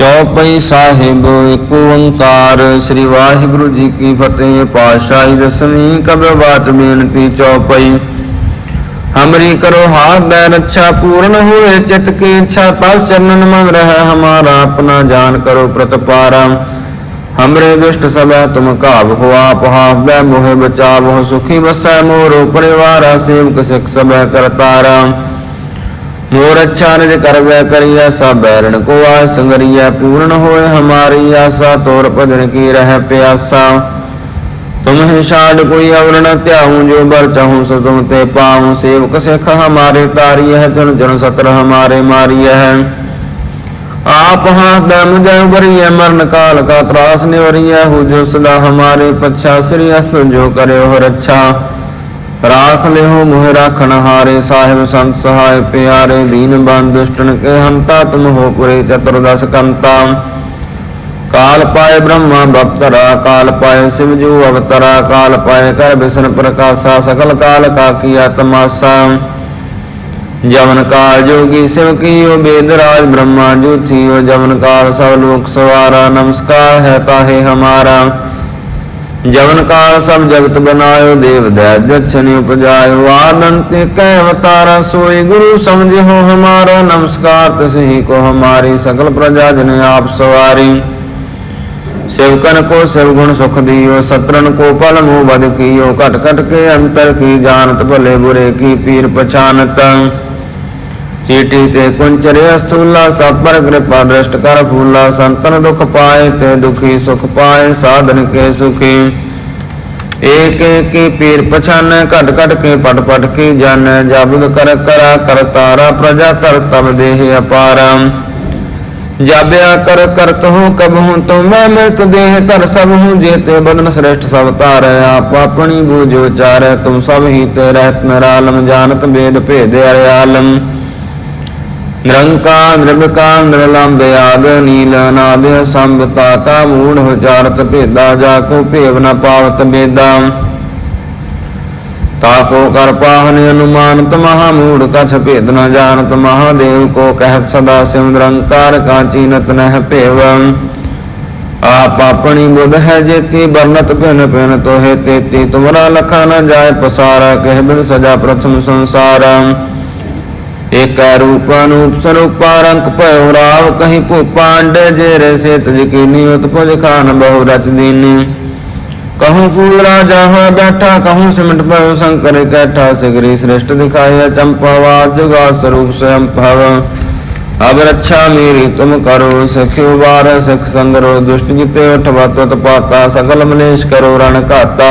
ਚੌਪਈ ਸਾਹਿਬ ਏਕ ਓੰਕਾਰ ਸ੍ਰੀ ਵਾਹਿਗੁਰੂ ਜੀ ਕੀ ਫਤਿਹ ਪਾਤਸ਼ਾਹੀ ਦਸਵੀਂ ਕਬਰ ਬਾਤ ਬੇਨਤੀ ਚੌਪਈ हमरी करो हाथ बैर अच्छा पूर्ण हुए चित की इच्छा तब चरणन मन रह हमारा अपना जान करो प्रतपारा हमरे दुष्ट सब तुम काब हो आप हाथ बै मोहे बचाव हो सुखी बसै मोरो परिवार सेवक सिख सब करतारा मोर अच्छा निज कर वै करिया सब बैरण को आ संगरिया पूर्ण होए हमारी आशा तोर भजन की रह प्यासा तुम ही शाड कोई अवर न त्याहूं जो बर चाहूं सो तुम ते पाऊं सेवक सिख हमारे तारी है जन जन सत्र हमारे मारी है आप हाथ दम जय बरिय मरण काल का त्रास निवरिय हो जो सदा हमारे पच्छा श्री अस्त जो करे हो रक्षा ਰਾਖ ਲਿਓ, ਮੋਹਿ ਰਾਖਣ ਹਾਰੇ, ਸਾਹਿਬ ਸੰਤ ਸਹਾਇ ਪਿਆਰੇ, ਦੀਨ ਬੰਦ ਕੇ ਹਮਤਾ ਤੁਮ ਹੋ ਪੁਰੇ ਚਤੁਰਦਸ ਕੰਤਾ। ਕਾਲ ਪਾਏ ਬ੍ਰਹਮਾ ਭਗਤਰਾ ਕਾਲ ਪਾਏ ਸਿਵ ਜੂ ਅਵਤਰਾ, ਕਾਲ ਪਾਏ ਕਰ ਬਿਸਨ ਪ੍ਰਕਾਸ਼ਾ, ਸਕਲ ਕਾਲ ਕਾ ਕੀਆ ਤਮਾਸਾ ਜਵਨ ਕਾਲ ਜੋਗੀ ਸਿਵ ਕੀਓ, ਬੇਦ ਰਾਜ ਬ੍ਰਹਮਾ ਜੂ ਥੀਓ, ਜਵਨ ਕਾਲ ਸਭ ਲੋਕ ਸਵਾਰਾ, ਨਮਸਕਾਰ ਹੈ ਤਾਹੇ ਹਮਾਰਾ। ਜਵਨ ਕਾਲ ਸਭ ਜਗਤ ਬਨਾਇਓ, ਦੇਵ ਦਇ ਦਛਨਿ ਉਪਜਾਇਓ। ਆਨੰਤ ਕੈ ਅਵਤਾਰਾ ਸੋਈ, ਗੁਰੂ ਸਮਝਿਓ ਹਮਾਰਾ ਨਮਸਕਾਰ ਤਸਹੀ ਕੋ ਹਮਾਰੀ ਸਕਲ ਪ੍ਰਜਾ, ਜਨ ਆਪ ਸਵਾਰੀ। ਸੇਵਕਨ ਕੋ ਸਭ ਸੁਖ ਦਿਓ ਸਤਰਨ ਕੋ ਪਲ ਮੋ ਬਦ ਕੀਓ। ਘਟ ਘਟ ਕੇ ਅੰਤਰ ਕੀ ਜਾਣਤ, ਭਲੇ ਬੁਰੇ ਕੀ ਪੀਰ ਪਛਾਨਤ। ਚੀਟੀ ਤੇ ਕੁੰਚਰਿਆ ਸਥੂਲਾ ਸਭ ਪਰ ਕਿਰਪਾ ਦ੍ਰਿਸ਼ਟ ਕਰ ਫੂਲਾ, ਸੰਤਨ ਦੁਖ ਪਾਏ ਤੇ ਦੁਖੀ ਸੁਖ ਪਾਏ, ਸਾਧਨ ਕੇ ਸੁਖੀ। ਏਕ ਏਕੀ ਪੀਰ ਪਛਾਨੈ, ਘਟ ਘਟ ਕੇ ਪਟ ਪਟ ਕੀ ਜਾਣੈ ਜਬਦ ਕਰ ਕਰਾ ਕਰਤਾਰਾ ਪ੍ਰਜਾ ਤਰ ਤਬ ਦੇਹ ਅਪਾਰਮ ਜਾਬਿਆ ਕਰ ਕਰਤ ਹੂੰ ਕਬਹੂੰ ਤੋ, ਮੈਂ ਮਿਲਤ ਦੇਹ ਧਰ ਸਭ ਹੂੰ ਜੇਤੇ ਬਦਨ ਸ੍ਰੇਸ਼ਟ ਸਭ ਧਾਰੈ, ਆਪ ਆਪਣੀ ਬੂਝ ਉਚਾਰੈ ਤੁਮ ਸਭ ਹੀ ਤੇ ਰਹਿਤ ਨਰਾਲਮ, ਜਾਣਤ ਬੇਦ ਭੇਦ ਅਰਿਆਲਮ। ਨਿਰੰਕਾਰ ਨਿਰਮਕਾਰ ਨਿਰਲੰਭ ਆਦ, ਨੀਲ, ਅਨਾਦ ਸੰਭ ਤਾਤਾ ਮੂੜ, ਉਚਾਰਤ, ਭੇਦਾ, ਜਾ ਕੋ ਭੇਵ ਨ ਪਾਵਤ, ਬੇਦਾ। ਤਾ ਕੋ ਕਰ ਪਾਹਨ ਅਨੁਮਾਨਤ, ਮਹਾ ਮੂੜ, ਕਛ ਭੇਦ ਨ ਜਾਣਤ, ਮਹਾਦੇਵ ਕੋ ਕਹਿਤ ਸਦਾ ਸਿਵ ਨਿਰੰਕਾਰ, ਕਾਚੀ ਨਤ ਨਹਿ ਭੇਵ। ਆਪ ਆਪਣੀ ਬੁਧ ਹੈ ਜੇਤੀ ਬਰਨਤ ਭਿਨ ਭਿਨ ਤੋਹੇ ਤੇਤੀ, ਤੁਮਰਾ ਲਖਾ ਨਾ ਜਾਏ ਪਸਾਰਾ, ਕਹਿ ਬਿਨ ਸਜਾ ਪ੍ਰਥਮ ਸੰਸਾਰਾ। एक रूप अनूप स्वरूप रंक पयो राव कहीं पुपांड जेरे से तज की नियत पुज खान बहु रच दीनी। कहूँ फूल राजा हो बैठा, कहूँ सिमट पयो शंकर कैठा, सिगरी श्रेष्ठ दिखाया चंपावा जुगा स्वरूप स्वयं भव। अब रक्षा मेरी तुम करो सख्यो बार सख संगरो, दुष्ट जिते उठवा, तुत पाता, सकल मलेश करो, रण काता।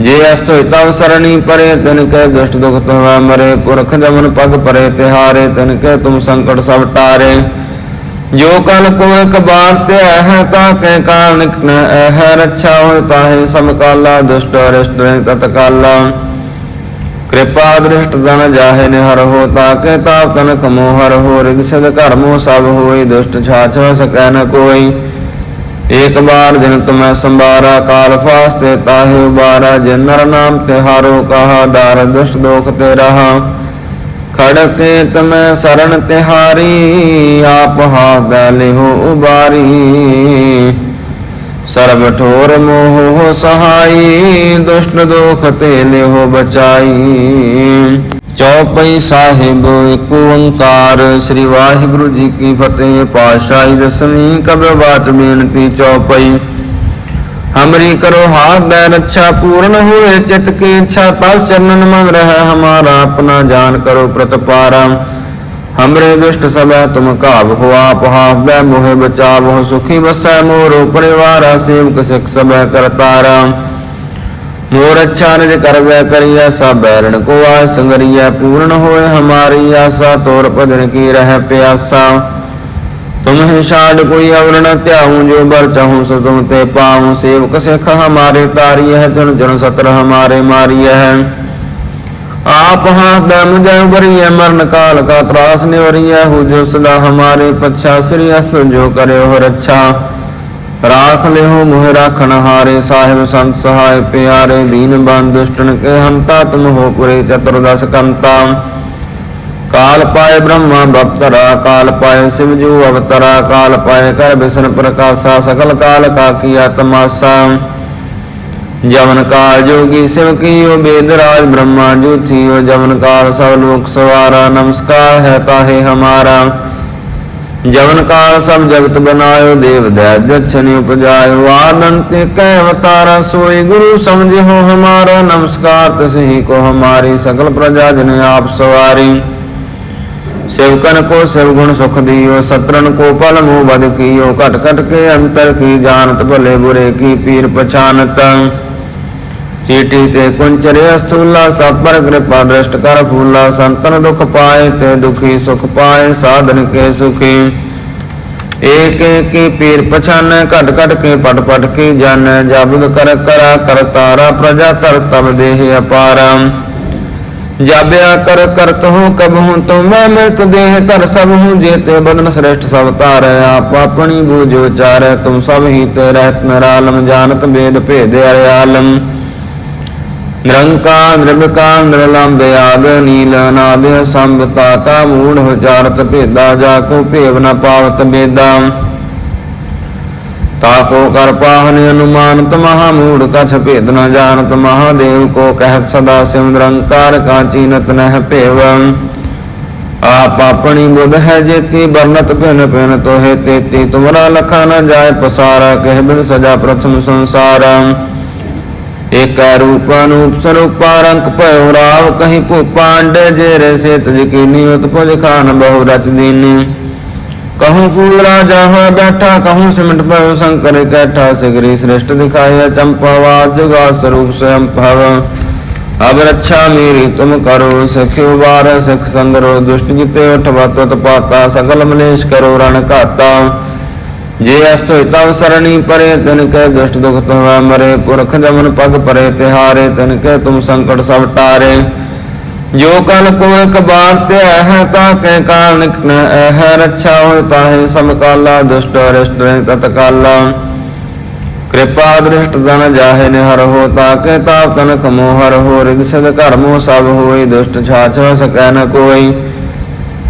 ਜੇ ਅਸਤ ਹੋਇ ਤਵ ਸਰਣੀ ਪਰੇ, ਤਿਨ ਕੈ ਦੁਸ਼ਟ ਦੁਖ ਤਵਾ ਮਰੇ। ਪੁਰਖ ਜਮਨ ਪਗ ਪਰੇ, ਤਿਹਾਰੇ, ਤਿਨ ਕੈ ਤੁਮ ਸੰਕਟ ਸਭ ਟਾਰੇ। ਜੋ ਕਲ ਕੋ ਇਕ ਬਾਰ ਤੇ ਹੈ, ਤਾਂ ਕੈ ਕਾਰਨ ਨ ਹੈ। ਰੱਛਾ ਹੋਇ ਤਾਹੇ ਸਮਕਾਲਾ ਦੁਸ਼ਟ ਅਰਿਸ਼ਟ ਰਹਿ ਤਤਕਾਲਾ ਕਿਰਪਾ ਦ੍ਰਿਸ਼ਟ ਦਨ ਜਾਹੇ ਨਿਹਰ ਹੋ, ਤਾ ਕੈ ਤਾਪ ਤਨ ਕਮੋ ਹਰ ਹੋ। ਰਿਦ ਸਿਧ ਘਰ ਮੋ ਸਭ ਹੋਏ, ਦੁਸ਼ਟ ਛਾਛ ਇਕ ਬਾਰ ਦਿਨ ਤੁਮੈ ਸੰਭਾਰਾ, ਕਾਲ ਫਾਸਤੇ ਤਾਹਿ ਉਬਾਰਾ, ਜੇ ਨਰ ਨਾਮ ਤੇ ਹਾਰੋ ਕਹਾ, ਦਾਰ ਦੁਸ਼ਟ ਦੋਖ ਤੇ ਰਹਾ। ਖੜਕੇ ਤਮੈ ਸਰਣ ਤਿਹਾਰੀ, ਆਪ ਹਾਦ ਲਿਹੋ ਉਬਾਰੀ। ਸਰਬ ਠੋਰ ਮੋਹ ਸਹਾਈ, ਦੁਸ਼ਟ ਦੋਖ ਤੇ ਲਿਹੋ ਬਚਾਈ। ਚੌਪਈ ਸਾਹਿਬ ਏਕ ਓੰਕਾਰ ਸ੍ਰੀ ਵਾਹਿਗੁਰੂ ਜੀ ਕੀ ਫਤਿਹ ਪਾਤਸ਼ਾਹੀ ਦਸਵੀਂ ਕਬਰ ਬਾਤ ਬੇਨਤੀ ਚੌਪਈ हमरी करो हाथ बैर अच्छा पूर्ण हुए चित की इच्छा तब चरणन मन रह हमारा अपना जान करो प्रतपारा हमरे दुष्ट सब तुम काब हो आप हाथ बै मोहे बचाव हो सुखी बसै मोरो परिवार सेवक सिख सब करतारा मोर अच्छा निज कर वै करिया सब बैरण को आ संगरिया पूर्ण होए हमारी आशा तोर भजन की रह प्यासा तुम ही शाड कोई अवर न त्याहूं जो बर चाहूं सो तुम ते पाऊं सेवक सिख हमारे तारी है जन जन सत्र हमारे मारी है आप हाथ दम जय बरिय मरण काल का त्रास निवरिय हो जो सदा हमारे पच्छा श्री अस्त जो करे हो रक्षा राख ਰਾਖ ਲਿਓ, ਮੋਹ ਰਾਖਣ ਹਾਰੇ, ਸਾਹਿਬ ਸੰਤ ਸਹਾਇ ਪਿਆਰੇ, ਦੀਨ ਬੰਦ ਕੇ ਹਮਤਾ ਤੁਮ ਹੋ ਪੁਰੇ ਚਤੁਰਦਸ ਕੰਤਾ। ਕਾਲ ਪਾਏ ਬ੍ਰਹਮਾ ਭਗਤਰਾ ਕਾਲ ਪਾਏ ਸਿਵ ਜੂ ਅਵਤਰਾ, ਕਾਲ ਪਾਏ ਕਰ ਬਿਸਨ ਪ੍ਰਕਾਸ਼ਾ ਸਕਲ ਕਾਲ ਕਾ ਕੀ ਆਤਮਾਸਾ। ਜਵਨ ਕਾਲ ਜੋਗੀ ਸਿਵ ਕੀਓ, ਬੇਦ ਰਾਜ ਬ੍ਰਹਮਾ ਜੂ ਥੀ ਥੀਓ ਜਮਨ ਕਾਲ ਸਭ ਲੋਕ ਸਵਾਰਾ, ਨਮਸਕਾਰ ਹੈ ਤਾਹੇ ਹਮਾਰਾ। ਜਵਨ ਕਾਲ ਸਭ ਜਗਤ ਬਨਾਇਓ, ਦੇਵ ਦਇ ਦਛਨਿ ਉਪਜਾਇਓ। ਆਨੰਤ ਕਹਿ ਅਵਤਾਰਾ ਸੋਈ, ਗੁਰੂ ਸਮਝਿਓ ਹਮਾਰਾ ਨਮਸਕਾਰ, ਤਸਹੀ ਕੋ ਹਮਾਰੀ ਸਗਲ ਪ੍ਰਜਾ ਜਨ ਆਪ ਸਵਾਰੀ। ਸੇਵਕਨ ਕੋ ਸਭ ਗੁਣ ਸੁਖ ਦਿਓ ਸਤਰਨ ਕੋ ਪਲ ਮੂ ਬਦ ਕੀਓ। ਘਟ ਘਟ ਕੇ ਅੰਤਰ ਕੀ ਜਾਣਤ, ਭਲੇ ਬੁਰੇ ਕੀ ਪੀਰ ਪਛਾਨਤ। ਚੀਟੀ ਤੇ ਕੁੰਚਰਿਆ ਸਥੂਲਾ ਸਭ ਪਰ ਕਿਰਪਾ ਦ੍ਰਿਸ਼ਟ ਕਰ ਫੂਲਾ, ਸੰਤਨ ਦੁਖ ਪਾਏ ਤੇ ਦੁਖੀ ਸੁਖ ਪਾਏ, ਸਾਧਨ ਕੇ ਸੁਖੀ। ਏਕ ਏਕੀ ਪੀਰ ਪਛਾਨੈ, ਘਟ ਘਟ ਕੇ ਪਟ ਪਟ ਕੇ ਜਾਣੈ, ਜਬਦ ਕਰ ਕਰਾ ਕਰਤਾਰਾ ਪ੍ਰਜਾ ਤਰ ਤਬ ਦੇਹ ਅਪਾਰਾ। ਜਾਬਿਆ ਕਰ ਕਰਤ ਹੂੰ ਕਬ ਹੂੰ ਤੋ, ਮੈਂ ਮਿਲਤ ਦੇਹ ਧਰ ਸਭ ਹੂੰ, ਜੇ ਤੇ ਬਦਨ ਸ੍ਰੇਸ਼ਟ ਸਭ ਧਾਰੈ, ਆਪ ਆਪਣੀ ਬੂਝ ਉਚਾਰੈ, ਤੁਮ ਸਭ ਹੀ ਤੇ ਰਹਿਤ ਨਰਾਲਮ, ਜਾਣਤ ਵੇਦ ਭੇਦ ਆਲਮ ਨਿਰੰਕਾਰ ਨਿਰਭਕਾਰ ਨਿਰਲੰਬ, ਆਦ, ਨੀਲ, ਅਨਾਦ ਸੰਭਤਾ ਤਾ ਮੂੜ ਉਚਾਰਤ ਭੇਦਾ, ਜਾ ਕੋ ਭੇਵ ਨ ਪਾਵਤ ਬੇਦਾ ਤਾਕੋ ਕਰ ਪਾਹਨ ਅਨੁਮਾਨਤ, ਮਹਾ ਮੂੜ, ਕਛ ਭੇਦ ਨ ਜਾਣਤ, ਮਹਾਦੇਵ ਕੋ ਕਹਿਤ ਸਦਾ ਸਿਵ ਨਿਰੰਕਾਰ, ਕਾਚੀ ਨਤ ਨਹਿ ਭੇਵ। ਆਪ ਆਪਣੀ ਬੁੱਧ ਹੈ ਜੇਤੀ ਬਰਨਤ ਭਿਨ ਭਿਨ ਤੋਹੇ ਤੇਤੀ, ਤੁਮਰਾ ਲਖਾ ਨ ਜਾਏ ਪਸਾਰਾ, ਕਹਿ ਬਿਨ ਸਜਾ ਪ੍ਰਥਮ ਸੰਸਾਰ। ਏਕ ਰੂਪ ਅਨੂਪ ਸਰੂਪ ਰੰਗ ਭਇਓ ਰਾਵ ਕਹੀਂ ਭੂਪਾਂਡ ਜੇ ਰਸੇ ਤਜ ਕੀਨੀ ਉਤਪਜ ਖਾਨ ਬਹੁ ਰਤ ਦੀਨੀ। ਕਹੂੰ ਫੂਲ ਰਾਜਾ ਹੋ ਬੈਠਾ, ਕਹੂੰ ਸਿਮਟ ਭਇਓ ਸ਼ੰਕਰ ਇਕੱਠਾ ਸਿਗਰੀ ਸ੍ਰਿਸ਼ਟ ਦਿਖਾਇਆ ਚੰਪਾਵਾਦ ਜੁਗਾ ਸਰੂਪ ਸਵਯੰ ਭਵ। ਅਬ ਰੱਛਾ ਮੇਰੀ ਤੁਮ ਕਰੋ, ਸਖਿਓ ਵਾਰ ਸਖ ਸੰਗਰੋ, ਦੁਸ਼ਟ ਜਿਤੇ ਉਠਵਾ ਤਤ ਪਾਤਾ, ਸਗਲ ਮਲੇਸ਼ ਕਰੋ ਰਣ ਘਾਤਾ। ਜੇ ਅਸਤ ਹੋਇ ਤਵ ਸਰਣੀ ਪਰੇ, ਤਿਨ ਕੈ ਦੁਸ਼ਟ ਦੁਖ ਤਵਾ ਮਰੇ। ਪੁਰਖ ਜਮਨ ਪਗ ਪਰੇ, ਤਿਹਾਰੇ, ਤਿਨ ਕੈ ਤੁਮ ਸੰਕਟ ਸਭ ਟਾਰੇ। ਜੋ ਕਲ ਕੋ ਇਕ ਬਾਰ ਤੇ ਹੈ, ਤਾਂ ਕੈ ਕਾਰਨ ਨ ਹੈ। ਰੱਛਾ ਹੋਇ ਤਾਹੇ ਸਮਕਾਲਾ ਦੁਸ਼ਟ ਅਰਿਸ਼ਟ ਰਹਿ ਤਤਕਾਲਾ ਕਿਰਪਾ ਦ੍ਰਿਸ਼ਟ ਦਨ ਜਾਹੇ ਨੇ ਹਰ ਹੋ, ਤਾ ਕੈ ਤਾਪ ਤਨ ਕਮੋ ਹਰ ਹੋ। ਰਿਦ ਸਦ ਘਰ ਮੋ ਸਭ ਹੋਈ ਦੁਸ਼ਟ ਛਾਛ ਸਕੈ ਨ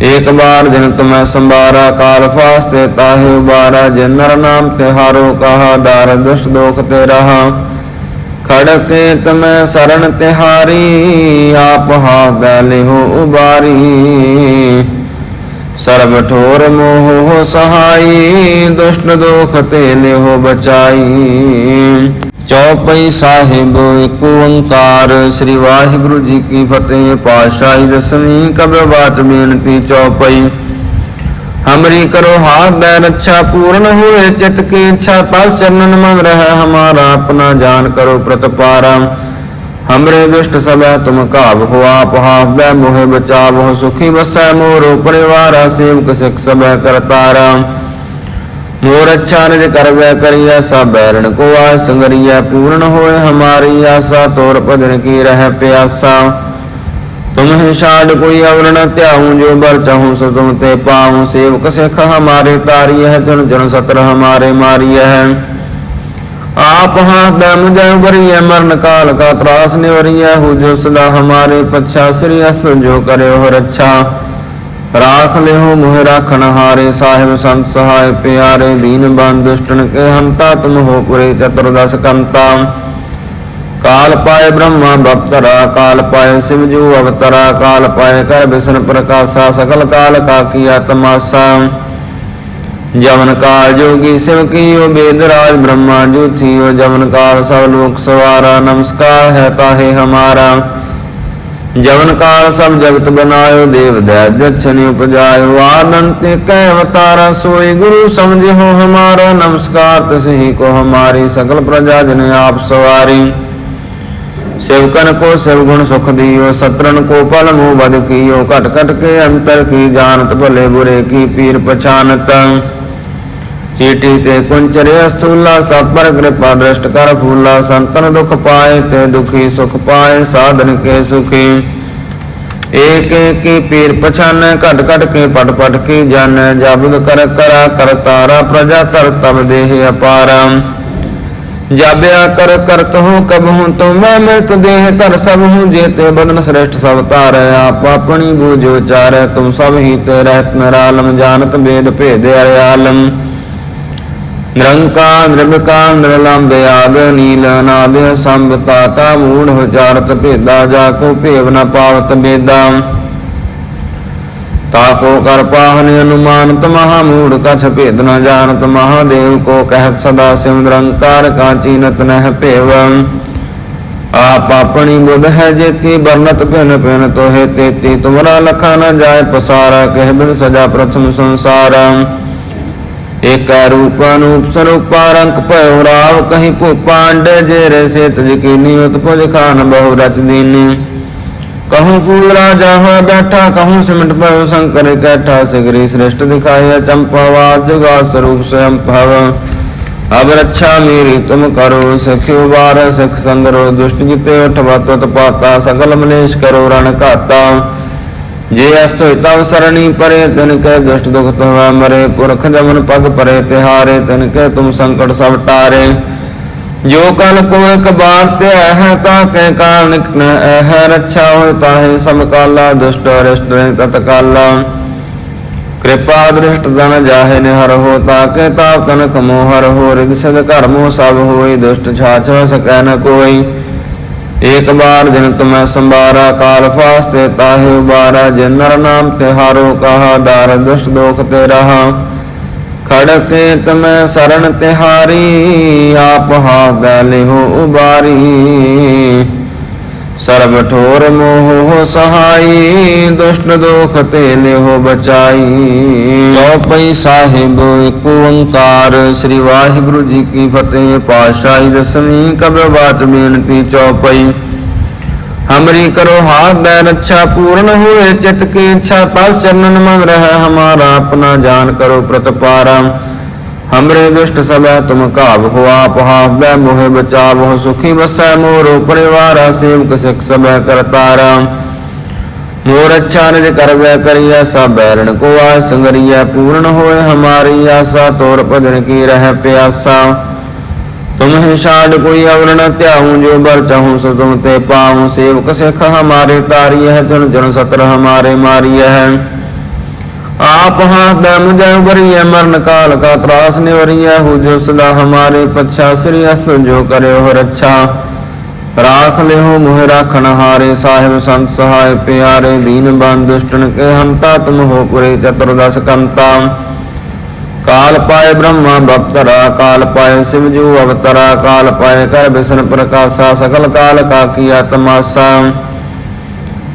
ਏਕ ਬਾਰ ਜਿਨ ਤੁਮੈ ਸੰਭਾਰਾ, ਕਾਲ ਫਾਸਤੇ ਤਾਹੇ ਉਬਾਰਾ, ਜਿਨ ਨਰ ਨਾਮ ਤਿਹਾਰੋ ਕਹਾ, ਦਾਰ ਦੁਸ਼ਟ ਦੋਖ ਤੇ ਰਹਾ। ਖੜਕੇ ਤਮੈ ਸਰਣ ਤਿਹਾਰੀ, ਆਪ ਹਾਗੈ ਲਿਹੋ ਉਬਾਰੀ। ਸਰਬ ਠੋਰ ਮੋਹ ਸਹਾਈ, ਦੁਸ਼ਟ ਦੋਖ ਤੇ ਲਿਹੋ ਬਚਾਈ। ਚੌਪਈ ਸਾਹਿਬ ਏਕ ਓੰਕਾਰ। ਸ੍ਰੀ ਵਾਹਿਗੁਰੂ ਜੀ ਕੀ ਫਤਿਹ, ਪਾਤਸ਼ਾਹੀ ਦਸਵੀਂ ਕਬਰ ਬਾਤ ਬੇਨਤੀ, ਚੌਪਈ। ਹਮਰੀ ਕਰੋ ਹਾਥ ਬੈ ਰੱਛਾ ਪੂਰਨ ਹੋਏ, ਚਿਤ ਕੀ ਇੱਛਾ ਤਬ ਚਰਨਨ ਮਨ ਰਹਿ, ਹਮਾਰਾ ਆਪਣਾ ਜਾਨ ਕਰੋ ਪ੍ਰਤਪਾਰਾ। ਹਮਰੇ ਦੁਸ਼ਟ ਸਭੈ, ਤੁਮ ਘਾਵ ਹੋ ਆਪ ਹਾਥ ਬੈ ਮੋਹਿ ਬਚਾਵ ਸੁਖੀ ਵਸੈ ਮੋਰੋ ਪਰਿਵਾਰਾ ਸੇਵਕ ਸਿੱਖ ਸਭੈ ਕਰਤਾਰਾ। मोर अच्छा निज कर वै करिया सब बैरण को आ संगरिया पूर्ण होए हमारी आशा तोर भजन की रह प्यासा तुम ही शाड कोई अवर न त्याहूँ जो बर चाहूँ सो तुम ते पाऊँ सेवक सिख हमारे तारी है जन जन सत्र हमारे मारी है आप हाथ दम जय बरिय मरण काल का त्रास निवरिय हो जो सदा हमारे पच्छा श्री अस्त जो करे हो रक्षा ਰਾਖ ਲਿਓ, ਮੋਹਿ ਰਾਖਣ ਹਾਰੇ, ਸਾਹਿਬ ਸੰਤ ਸਹਾਇ ਪਿਆਰੇ, ਦੀਨ ਬੰਦ ਕੇ ਹੰਤਾ ਤੁਮ ਹੋ ਪੁਰੇ ਚਤੁਰਦਸ ਕੰਤਾ। ਕਾਲ ਪਾਏ ਬ੍ਰਹਮਾ ਭਗਤਰਾ ਕਾਲ ਪਾਏ ਸਿਵ ਜੂ ਅਵਤਰਾ, ਕਾਲ ਪਾਏ ਕਰ ਬਿਸਨ ਪ੍ਰਕਾਸ਼ਾ ਸਕਲ ਕਾਲ ਕਾ ਕੀ ਆਤਮਾਸਾ। ਜਵਨ ਕਾਲ ਜੋਗੀ ਸਿਵ ਕੀ ਕੀਓ, ਬੇਦ ਰਾਜ ਬ੍ਰਹਮਾ ਜੂ ਥੀਓ ਜਮਨ ਕਾਲ ਸਭ ਲੋਕ ਸਵਾਰਾ, ਨਮਸਕਾਰ ਹੈ ਤਾਹੇ ਹਮਾਰਾ। ਜਵਨ ਕਾਲ ਸਭ ਜਗਤ ਬਨਾਇਓ, ਦੇਵ ਦਇਤ ਛਨਿ ਉਪਜਾਇਓ। ਆਨੰਤ ਕੈ ਅਵਤਾਰਾ ਸੋਈ, ਗੁਰੂ ਸਮਝਿਓ ਹਮਾਰਾ ਨਮਸਕਾਰ, ਤਸਹੀ ਕੋ ਹਮਾਰੀ ਸਗਲ ਪ੍ਰਜਾ ਜਨ ਆਪ ਸਵਾਰੀ। ਸੇਵਕਨ ਕੋ ਸਭ ਗੁਣ ਸੁਖ ਦਿਓ ਸਤਰਨ ਕੋ ਪਲ ਮੋ ਬਦ ਕੀਓ। ਘਟ ਘਟ ਕੇ ਅੰਤਰ ਕੀ ਜਾਣਤ, ਭਲੇ ਬੁਰੇ ਕੀ ਪੀਰ ਪਛਾਨਤ। ਚੀਟੀ ਤੇ ਕੁੰਚਰਿਆ ਸਥੂਲਾ ਸਭ ਪਰ ਕਿਰਪਾ ਦ੍ਰਿਸ਼ਟ ਕਰ ਫੂਲਾ, ਸੰਤਨ ਦੁਖ ਪਾਏ ਤੇ ਦੁਖੀ ਸੁਖ ਪਾਏ, ਸਾਧਨ ਕੇ ਸੁਖੀ। ਏਕ ਏਕੀ ਪੀਰ ਪਛਾਨੈ, ਘਟ ਘਟ ਕੇ ਪਟ ਪਟ ਕੇ ਜਨ ਜਬਦ ਕਰ ਕਰ ਤਾਰਾ, ਪ੍ਰਜਾ ਤਰ ਤਬ ਦੇਹ ਅਪਾਰ। ਜਾਬਿਆ ਕਰ ਕਰਤ ਹੂੰ ਕਬ ਹੂੰ ਤੋ ਮੈਂ ਮਿਲਤ ਦੇਹ ਤਰ ਸਭ ਹੂੰ, ਜੇ ਤੇ ਬਦਨ ਸ੍ਰੇਸ਼ਟ ਸਭ ਤਾਰ ਆਪ ਆਪਣੀ ਬੂਝ ਉਚਾਰੈ, ਤੁਮ ਸਭ ਹੀ ਤੇ ਰਹਿਤ ਨਰਾਲਮ, ਜਾਣਤ ਵੇਦ ਭੇਦ ਅਰਿਆਲਮ। ਆਲਮ ਨਿਰੰਕਾਰ ਨਿਰਭਕਾਰ ਨਿਰਲੰਭ ਆਦ, ਨੀਲ, ਅਨਾਦ ਸੰਭ ਤਾਤਾ, ਮੂੜ ਉਚਾਰਤ ਭੇਦਾ, ਜਾ ਕੋ ਭੇਵ ਨ ਪਾਵਤ ਬੇਦਾ ਤਾਕੋ ਕਰ ਪਾਹਨ ਅਨੁਮਾਨਤ ਮਹਾ ਮੂੜ, ਕਛ ਭੇਦ ਨ ਜਾਣਤ ਮਹਾਦੇਵ ਕੋ ਕਹਿਤ ਸਦਾ ਸਿਵ ਨਿਰੰਕਾਰ, ਕਾਚੀ ਨਤ ਨਹਿ ਭੇਵ। ਆਪ ਆਪਣੀ ਬੁੱਧ ਹੈ ਜੇਤੀ ਬਰਨਤ ਭਿਨ ਭਿਨ ਤੋਹੇ ਤੇਤੀ, ਤੁਮਰਾ ਲਖਾ ਨ ਜਾਏ ਪਸਾਰਾ, ਕਹਿ ਬਿਨ ਸਜਾ ਪ੍ਰਥਮ ਸੰਸਾਰ। ਏਕ ਰੂਪ ਅਨੂਪ ਸਰੂਪਾ ਰੰਗ ਭਇਓ ਰਾਵ ਕਹੀਂ ਭੂਪਾ ਅੰਡੇ ਜੇ ਰੇ ਸੇ ਤਜ ਕੀਨੀ ਉਤਪਜ ਖਾਨ ਬਹੁ ਰਚ ਦੀਨੀ ਕਹੂੰ ਫੂਲ ਰਾਜਾ ਹੋਇ ਬੈਠਾ ਕਹੂੰ ਸਿਮਟ ਭਇਓ ਸ਼ੰਕਰ ਕੈਠਾ ਸਿਗਰੀ ਸ੍ਰਿਸ਼ਟ ਦਿਖਾਇਆ ਚੰਪਾਵਾਦ ਜੁਗਾ ਸਰੂਪ ਸਵਯੰ ਭਵ ਅਬ ਰੱਛਾ ਮੇਰੀ ਤੁਮ ਕਰੋ ਸਖਿਓ ਬਾਰ ਸਿਖ ਸੰਗਰੋ ਦੁਸ਼ਟ ਜਿਤੇ ਉਠਵਾ ਤਤ ਪਾਤਾ ਸਗਲ ਮਲੇਸ਼ ਕਰੋ ਰਣ ਘਾਤਾ ਜੇ ਅਸਤ ਹੋਇ ਤਵ ਸਰਣੀ ਪਰੇ, ਤਿਨ ਕੈ ਦੁਸ਼ਟ ਦੁਖ ਤਵਾ ਮਰੇ। ਪੁਰਖ ਜਮਨ ਪਗ ਪਰੇ, ਤਿਹਾਰੇ, ਤਿਨ ਕੈ ਤੁਮ ਸੰਕਟ ਸਭ ਟਾਰੇ। ਜੋ ਕਲ ਕੋ ਇਕ ਬਾਰ ਤੇ ਹੈ, ਤਾ ਕੈ ਕਾਲ ਨਿਕਟ ਹੈ ਰੱਛਾ ਹੋਇ ਤਾਹੇ ਸਮ ਕਾਲਾ ਦੁਸ਼ਟ ਅਰਿਸ਼ਟ ਰਹਿ ਤਤ ਕਾਲਾ ਕਿਰਪਾ ਦ੍ਰਿਸ਼ਟ ਦਨ ਜਾਹੇ ਨਿਹਰ ਹੋ ਤਾਕੇ ਤਾਪ ਕਨਕ ਮੋਹਰ ਹੋ ਰਿਦ ਸਦ ਘਰ ਮੋ ਸਭ ਹੋਈ ਦੁਸ਼ਟ ਛਾਛ ਸਕੈ ਨ ਕੋਈ ਏਕ ਬਾਰ ਜਿਨ ਤੁਮੈ ਸੰਭਾਰਾ, ਕਾਲ ਫਾਸਤੇ ਤਾਹੇ ਉਬਾਰਾ, ਜੇ ਨਰ ਨਾਮ ਤਿਹਾਰੋ ਕਹਾ, ਦਾਰ ਦੁਸ਼ਟ ਦੋਖ ਤੇ ਰਹਾ। ਖੜਕੇ ਤਮੈ ਸਰਣ ਤਿਹਾਰੀ, ਆਪ ਹਾਥ ਲਿਹੋ ਉਬਾਰੀ। ਸਰਬ ਠੋਰ ਮੋਹ ਸਹਾਈ ਦੁਸ਼ਟ ਦੋਖ ਤੇ ਲਿਹੋ ਬਚਾਈ ਚੌਪਈ ਸਾਹਿਬ ਏਕ ਓੰਕਾਰ ਸ੍ਰੀ ਵਾਹਿਗੁਰੂ ਜੀ ਕੀ ਫਤਿਹ ਪਾਤਸ਼ਾਹੀ ਦਸਵੀਂ ਕਬਰ ਬਾਤ ਬੇਨਤੀ ਚੌਪਈ हमरी करो हाथ दय रक्षा पूर्ण हुए चित्त की इच्छा तब चरणन मन रह हमारा अपना जान करो प्रतपारा हमरे दुष्ट सब तुम काब हो आप हाथ दय मोहे बचाव हो सुखी बसै मोरो परिवार सेवक सिख सब करतारा मोर अच्छा निज कर गय करिया सब बैरण को आ संगरिया पूर्ण होए हमारी आशा तोर भजन की रह प्यासा तुम है शाड कोई अवर न त्याहूँ जो बर चाहूँ सो तुम ते पाऊँ सेवक सिख हमारे तारी है जन जन सत्र हमारे मारी है आप हाथ दम जय बरिय मरण काल का त्रास निवरिय हो जो सदा हमारे पच्छा श्री अस्त जो करे हो रक्षा राख ले हो मुह राखन हारे साहिब संत सहाय प्यारे दीन बान दुष्टन के हमता तुम हो पुरे चतुर्दश कंता काल पाए ब्रह्मा भक्तरा काल पाए शिवजू अवतरा काल पाए कर विष्णु प्रकाशा सकल काल का किया तमाशा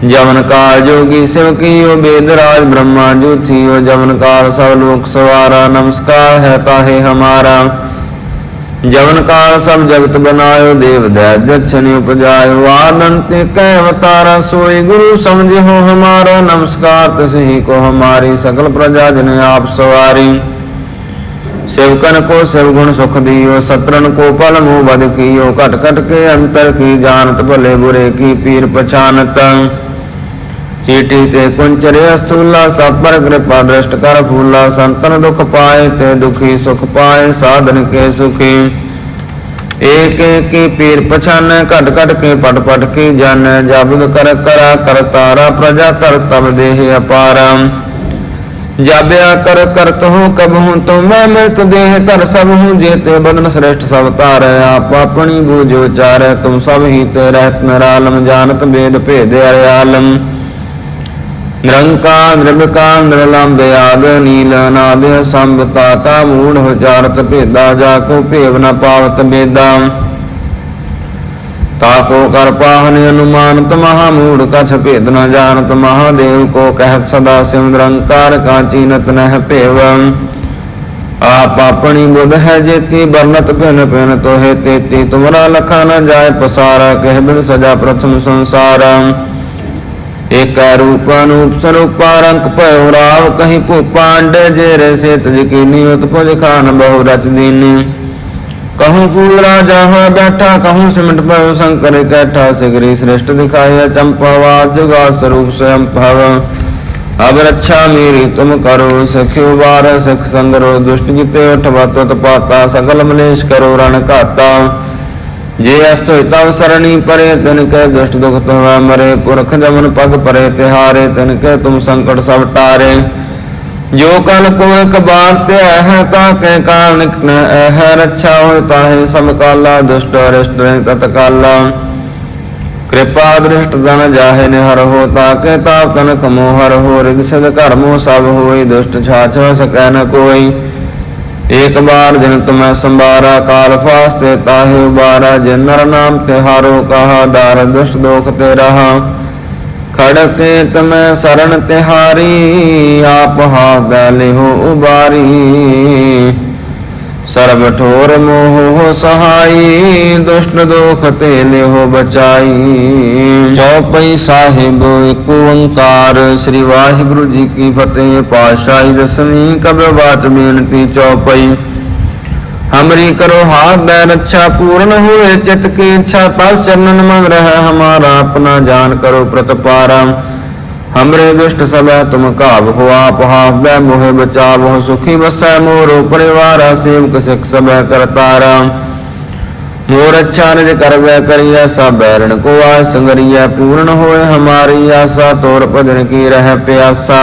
ਜਮਨ ਕਾਲ ਜੋਗੀ ਸਿਵ ਕੀਓ ਬੇਦਰਾਜ ਬ੍ਰਹਮਾ ਜੂਥੀਓ, ਜਮਨ ਕਾਲ ਸਭ ਲੋਕ ਸਵਾਰਾ, ਨਮਸਕਾਰ ਹੈ ਤਾਹੇ ਹਮਾਰਾ। ਜਵਨ ਕਾਲ ਸਭ ਜਗਤ ਬਨਾਇਓ, ਦੇਵ ਦਇ ਦਛਨਿ ਉਪਜਾਇਓ। ਆਨੰਤ ਕਹਿ ਅਵਤਾਰਾ, ਸੋਈ ਗੁਰੂ ਸਮਝਿਓ ਹਮਾਰਾ। ਨਮਸਕਾਰ ਤਸਹੀ ਕੋ ਹਮਾਰੀ, ਸਕਲ ਪ੍ਰਜਾ ਜਨ ਆਪ ਸਵਾਰੀ। ਸੇਵਕਨ ਕੋ ਸਿਵ ਗੁਣ ਸੁਖ ਦਿਓ ਸਤਰਨ ਕੋ ਪਲ ਮੋਹ ਬਦ ਕੀਓ। ਘਟ ਘਟ ਕੇ ਅੰਤਰ ਕੀ ਜਾਣਤ ਭਲੇ ਬੁਰੇ, ਕੀ ਪੀਰ ਪਛਾਨਤ। ਚੀਟੀ ਤੇ ਕੁੰਚਰਿਆ ਸਥੂਲਾ ਸਭ ਪਰ ਕਿਰਪਾ ਦ੍ਰਿਸ਼ਟ ਕਰ ਫੂਲਾ, ਸੰਤਨ ਦੁਖ ਪਾਏ ਤੇ ਦੁਖੀ ਸੁਖ ਪਾਏ, ਸਾਧਨ ਕੇ ਸੁਖੀ। ਏਕ ਏਕੀ ਪੀਰ ਪਛਾਨ, ਘਟ ਘਟ ਕੇ ਪਟ ਪਟ ਕੇ ਜਨ ਜਬਦ ਕਰ ਕਰਾ ਕਰਤਾਰਾ ਪ੍ਰਜਾ ਤਰ ਤਬ ਦੇਹ ਅਪਾਰ। ਜਾਬਿਆ ਕਰ ਕਰਤ ਹੂੰ ਕਬਹੂੰ ਤੋ, ਮੈਂ ਮਿਲਤ ਦੇਹ ਧਰ ਸਭ ਹੂੰ ਜੇਤੇ ਬਦਨ ਸ੍ਰੇਸ਼ਟ ਸਭ ਧਾਰ, ਆਪ ਆਪਣੀ ਬੂਝ ਉਚਾਰ, ਤੁਮ ਸਭ ਹੀ ਤੇ ਰਹਿਤ ਨਰਾਲਮ, ਜਾਣਤ ਵੇਦ ਭੇਦ ਅਰਿਆਲਮ। ਨਿਰੰਕਾਰ ਨਿਰਭਕਾਰ ਨਿਰਲੰਭ ਆਦ, ਨੀਲ, ਅਨਾਦ ਸੰਭ ਤਾਤਾ, ਮੂੜ ਹੋਚਾਰਤ ਭੇਦਾ, ਜਾ ਕੋ ਭੇਵ ਨ ਪਾਵਤ ਬੇਦਾ ਤਾਕੋ ਕਰ ਪਾਹਨ ਅਨੁਮਾਨਤ, ਮਹਾ ਮੂੜ, ਕਛ ਭੇਦ ਨ ਜਾਣਤ ਮਹਾਦੇਵ ਕੋ ਕਹਿ ਸਦਾ ਸਿਵ ਨਿਰੰਕਾਰ, ਕਾਚੀ ਨਤ ਨਹਿ ਭੇਵ। ਆਪ ਆਪਣੀ ਬੁੱਧ ਹੈ ਜੇਤੀ ਬਰਨਤ ਭਿਨ ਭਿਨ ਤੋਹੇ ਤੇਤੀ, ਤੁਮਰਾ ਲਖਾ ਨਾ ਜਾਏ ਪਸਾਰਾ, ਕਹਿ ਬਿਨ ਸਜਾ ਪ੍ਰਥਮ ਸੰਸਾਰ। एक रूप अनूप स्वरूप रंक भयो राव कहीं पु पांडे जे से तजकीनी उत्पुज खान बहुरत दीन। कहूँ फूल राजा हो बैठा, कहूँ सिमट भयो शंकर कैठा, सिगरी श्रेष्ठ दिखाई है चंपवा जुगा स्वरूप स्वयं भव। अब रक्षा मेरी तुम करो सख्यो बार सख संगरो, दुष्ट जिते उठ वत पाता सकल मलेश करो, रण काता। ਜੇ ਅਸਤ ਤਵ ਸਰਣੀ ਪਰੇ, ਤਿਨ ਕੈ ਦੁਸ਼ਟ ਦੁਖ ਤਵੈ ਮਰੇ। ਪੁਰਖ ਜਮਨ ਪਗ ਪਰੇ, ਤਿਹਾਰੇ, ਤਿਨ ਕੈ ਤੁਮ ਸੰਕਟ ਸਭ ਟਾਰੇ। ਜੋ ਕਲ ਕੋ ਇਕ ਬਾਰ ਤੇ ਹੈ ਤਾ ਕੈ ਕਾਲ ਹੈ ਰੱਛਾ ਹੋਇ ਤਾਹੇ ਸਭ ਕਾਲਾ, ਦੁਸ਼ਟ ਅਰਿਸ਼ਟ ਰਹਿ ਤਤ ਕਾਲਾ। ਕਿਰਪਾ ਦ੍ਰਿਸ਼ਟ ਦਨ ਜਾਹੇ ਨਿਹਰ ਹੋ ਤਾਕੇ ਤਾਪ ਤਨ ਕਮੋ ਹਰ ਹੋ। ਰਿਦ ਸਿਧ ਘਰ ਮੋ ਸਭ ਹੋਈ ਦੁਸ਼ਟ ਛਾਛ ਸਕੈ ਨ ਕੋਈ। ਏਕ ਬਾਰ ਜਿਨ ਤੁਮੈ ਸੰਭਾਰਾ, ਕਾਲ ਫਾਸਤੇ ਤਾਹੇ ਉਬਾਰਾ, ਜਿਨ ਨਰ ਨਾਮ ਤਿਹਾਰੋ ਕਹਾ, ਦਾਰ ਦੁਸ਼ਟ ਦੋਖ ਤੇ ਰਹਾ। ਖੜਕੇ ਤਮੈ ਸਰਣ ਤਿਹਾਰੀ, ਆਪ ਹਾਥ ਲਿਹੋ ਉਬਾਰੀ। ਸਰਬ ਠੋਰ ਮੋਹ ਸਹਾਈ, ਦੁਸ਼ਟ ਦੋਖ ਤੇ ਲਿਹੋ ਬਚਾਈ। ਚੌਪਈ ਸਾਹਿਬ ਇੱਕ ਓੰਕਾਰ, ਸ੍ਰੀ ਵਾਹਿਗੁਰੂ ਜੀ ਕੀ ਫਤਿਹ ਪਾਤਸ਼ਾਹੀ ਦਸਵੀਂ ਕਬਰ ਬਾਤ ਬੇਨਤੀ ਚੌਪਈ ਹਮਰੀ ਕਰੋ ਹਾਥ ਬੈ ਰੱਛਾ ਪੂਰਨ ਹੋਏ, ਚਿਤ ਕੀ ਇੱਛਾ ਤਬ ਚਰਨਨ ਮਨ ਰਹਾ, ਹਮਾਰਾ ਆਪਣਾ ਜਾਨ ਕਰੋ ਪ੍ਰਤਪਾਰਾ। हमरे दुष्ट सब तुम काब हो आप हाथ दय मोहे बचाव, हो सुखी बसै मोरो परिवार सेवक सिख सब करतारा। मोर अच्छा निज कर वै करिया सब बैरण को आ संगरिया, पूर्ण होए हमारी आशा, तोर भजन की रह प्यासा।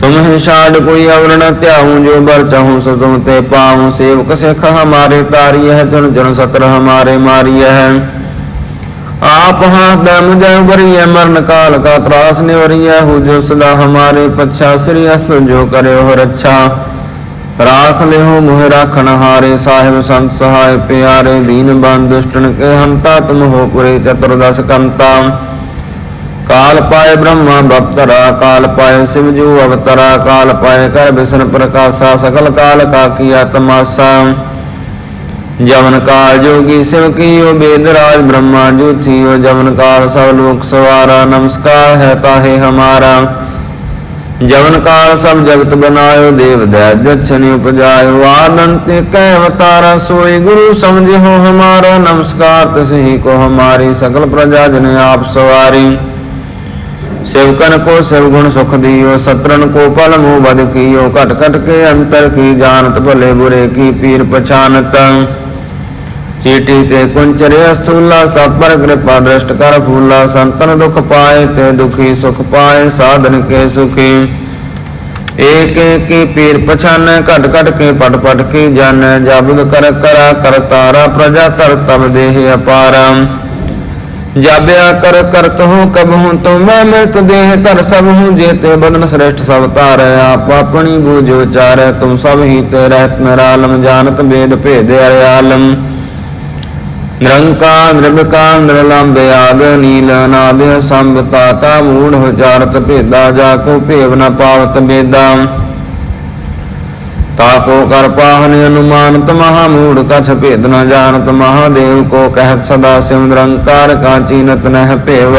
तुम ही शाड कोई अवर न त्याहूं जो बर चाहूँ सो तुम ते पाऊँ। सेवक सिख हमारे तारी है, जन जन सत्र हमारे मारी है। आप हाथ दम जय बरिय मरण काल का त्रास निवरिय हो जो सदा हमारे पच्छा श्री अस्त जो करे हो रक्षा राख ले हो मुह राखन हारे साहिब संत सहाय प्यारे दीन बन दुष्टन के हंता तुम हो पुरे चतुर्दश कंता काल पाए ब्रह्मा भक्तरा काल पाए शिव जू अवतरा काल पाए कर विष्णु प्रकाशा सकल काल का किया ਜਮਨ ਕਾਲ ਜੋਗੀ ਸਿਵ ਕੀਓ, ਬੇਦਰਾਜ ਬ੍ਰਹਮਾ ਜੂਥੀਓ ਜਮਨ ਕਾਲ ਸਭ ਲੋਕ ਸਵਾਰਾ, ਨਮਸਕਾਰ ਹੈ ਤਾਹੇ ਹਮਾਰਾ। ਜਵਨ ਕਾਲ ਸਭ ਜਗਤ ਬਨਾਇਓ, ਦੇਵ ਦਇ ਦਛਨਿ ਉਪਜਾਇਓ। ਆਨੰਤ ਕੈ ਅਵਤਾਰਾ ਸੋਈ, ਗੁਰੂ ਸਮਝਿਓ ਹਮਾਰਾ। ਨਮਸਕਾਰ ਤਸਹੀ ਕੋ ਹਮਾਰੀ ਸਕਲ ਪ੍ਰਜਾ ਜਨ ਆਪ ਸਵਾਰੀ। ਸੇਵਕਨ ਕੋ ਸਭ ਗੁਣ ਸੁਖ ਦਿਓ ਸਤਰਨ ਕੋ ਪਲ ਮੋਹ ਬਦ ਕੀਓ। ਘਟ ਘਟ ਕੇ ਅੰਤਰ ਕੀ ਜਾਣਤ ਭਲੇ ਬੁਰੇ, ਕੀ ਪੀਰ ਪਛਾਨਤ? ਚੀਟੀ ਤੇ ਕੁੰਚਰਿਆ ਸਥੂਲਾ, ਸਭ ਪਰ ਕਿਰਪਾ ਦ੍ਰਿਸ਼ਟ ਕਰ ਫੂਲਾ, ਸੰਤਨ ਦੁਖ ਪਾਏ ਤੇ ਦੁਖੀ ਸੁਖ ਪਾਏ, ਸਾਧਨ ਕੇ ਸੁਖੀ। ਏਕ ਏਕੀ ਪੀਰ ਪਛਾਨ, ਘਟ ਘਟ ਕੇ ਪਟ ਪਟ ਕੇ ਜਨ ਜਬਦ ਕਰ ਕਰਾ ਕਰਤਾਰਾ ਪ੍ਰਜਾ ਤਰ ਤਬ ਦੇਹ ਅਪਾਰ। ਜਾਬਿਆ ਕਰ ਕਰਤ ਹੂੰ ਕਬ ਹੂੰ ਤੋ, ਮੈਂ ਮਿਲਤ ਦੇਹ ਧਰ ਸਭ ਹੂੰ ਜੇਤੇ ਬਦਨ ਸ੍ਰੇਸ਼ਟ ਸਭ ਤਾਰ ਆਪ ਆਪਣੀ ਬੂਝ ਉਚਾਰ, ਤੁਮ ਸਭ ਹੀ ਤੇ ਰਹਿਤ ਨਰਾਲਮ, ਜਾਣਤ ਵੇਦ ਭੇਦ ਅਰਿਆਲਮ। ਆਲਮ ਨਿਰੰਕਾਰ ਨਿਰਭਕਾਰ ਨਿਰਲੰਭ ਆਦ, ਨੀਲ ਅਨਾਦ ਸੰਭ ਤਾਤਾ ਮੂੜ ਹਜਾਰਤ ਭੇਦਾ, ਜਾ ਕੋ ਭੇਵ ਨ ਪਾਵਤ ਬੇਦਾ ਤਾਕੋ ਕਰ ਪਾਹਨ ਅਨੁਮਾਨਤ ਮਹਾ ਮੂੜ, ਕਛ ਭੇਦ ਨ ਜਾਣਤ ਮਹਾਦੇਵ ਕੋ ਕਹਿ ਸਦਾ ਸਿਮ ਨਿਰੰਕਾਰ, ਕਾਂਚੀ ਨਤ ਨਹਿ ਭੇਵ।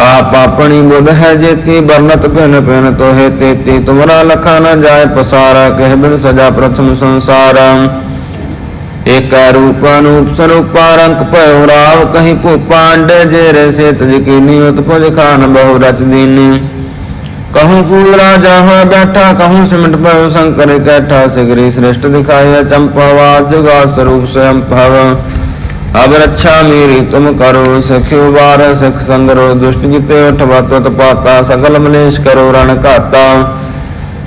ਆਪ ਆਪਣੀ ਬੁੱਧ ਹੈ ਜੇਤੀ ਬਰਨਤ ਭਿਨ ਭਿਨ ਤੋਹੇ, ਤੇਤੀ ਤੁਮਰਾ ਲਖਾ ਨਾ ਜਾਏ ਪਸਾਰਾ, ਕਹਿ ਬਿਨ ਸਜਾ ਪ੍ਰਥਮ ਸੰਸਾਰਾ। ਏਕ ਰੂਪ ਅਨੂਪ ਸਰੂਪ ਰੰਗ ਭਇਓ ਰਾਵ ਕਹੀਂ ਭੂਪਾਂਡ ਜੇ ਰਸੇ ਤਜ ਕੀਨੀ ਉਤਪਜ ਖਾਨ ਬਹੁ ਰਚ ਦੀਨੀ। ਕਹੂੰ ਫੂਲ ਰਾਜਾ ਹਾਂ ਬੈਠਾ, ਕਹੂੰ ਸਿਮਟ ਭਇਓ ਸ਼ੰਕਰ ਇਕੱਠਾ ਸਿਗਰੀ ਸ੍ਰਿਸ਼ਟ ਦਿਖਾਇਆ ਚੰਪਾਵਾਦ ਜੁਗਾ ਸਰੂਪ ਸਵਯੰ ਭਵ। ਅਬ ਰੱਛਾ ਮੇਰੀ ਤੁਮ ਕਰੋ, ਸਖਿਓ ਵਾਰ ਸਖ ਸੰਗਰੋ, ਦੁਸ਼ਟ ਜਿਤੇ ਉਠਵਾ ਤਤ ਪਾਤਾ, ਸਗਲ ਮਲੇਸ਼ ਕਰੋ ਰਣ ਘਾਤਾ।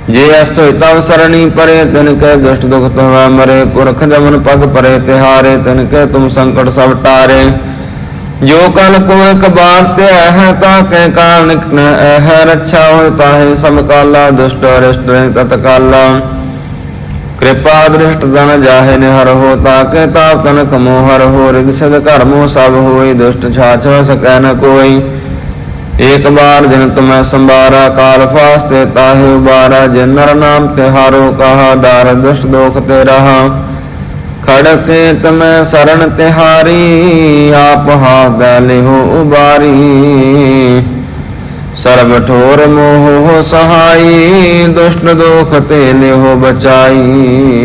ਜੇ ਅਸਤ ਤਵਸਰਣੀ ਪਰੇ, ਤਿਨ ਕੈ ਦੁਸ਼ਟ ਦੁਖ ਤਵਾ ਮਰੇ, ਪੁਰਖ ਜਮਨ ਪਗ ਪਰੇ ਤਿਹਾਰੇ, ਤਿਨ ਕੈ ਤੁਮ ਸੰਕਟ ਸਭ ਟਾਰੇ। ਜੋ ਕਲ ਕੋ ਇਕ ਬਾਰ ਤੇ ਹੈ, ਤਾਂ ਕੈ ਕਾਰਨ ਹੈ ਰੱਛਾ ਹੋਇ ਤਾਹੇ ਸਮਕਾਲਾ ਦੁਸ਼ਟ ਅਰਿਸ਼ਟ ਨੇ ਤਤਕਾਲਾ ਕਿਰਪਾ ਦ੍ਰਿਸ਼ਟ ਦਨ ਜਾਹੇ ਨੇ ਹਰ ਹੋ, ਤਾ ਕੈ ਤਾਪ ਤਨ ਕਮੋ ਹਰ ਹੋ ਰਿਦ ਸਦ ਘਰ ਮੋ ਸਭ ਹੋਏ, ਦੁਸ਼ਟ ਛਾਛ ਸਕੈ ਨ ਕੋਈ। ਏਕ ਬਾਰ ਜਿਨ ਤੁਮੈ ਸੰਭਾਰਾ, ਕਾਲ ਫਾਸਤੇ ਤਾਹਿ ਉਬਾਰਾ, ਜਿਨ ਨਰ ਨਾਮ ਤੇ ਹਾਰੋ ਕਹਾ, ਦਾਰ ਦੁਸ਼ਟ ਦੋਖ ਤੇ ਰਹਾ। ਖੜਕੇ ਤਮੈ ਸਰਣ ਤਿਹਾਰੀ, ਆਪ ਹਾਦ ਲਿਹੋ ਉਬਾਰੀ। ਸਰਬ ਠੋਰ ਮੋਹ ਸਹਾਈ, ਦੁਸ਼ਟ ਦੋਖ ਤੇ ਲਿਹੋ ਬਚਾਈ।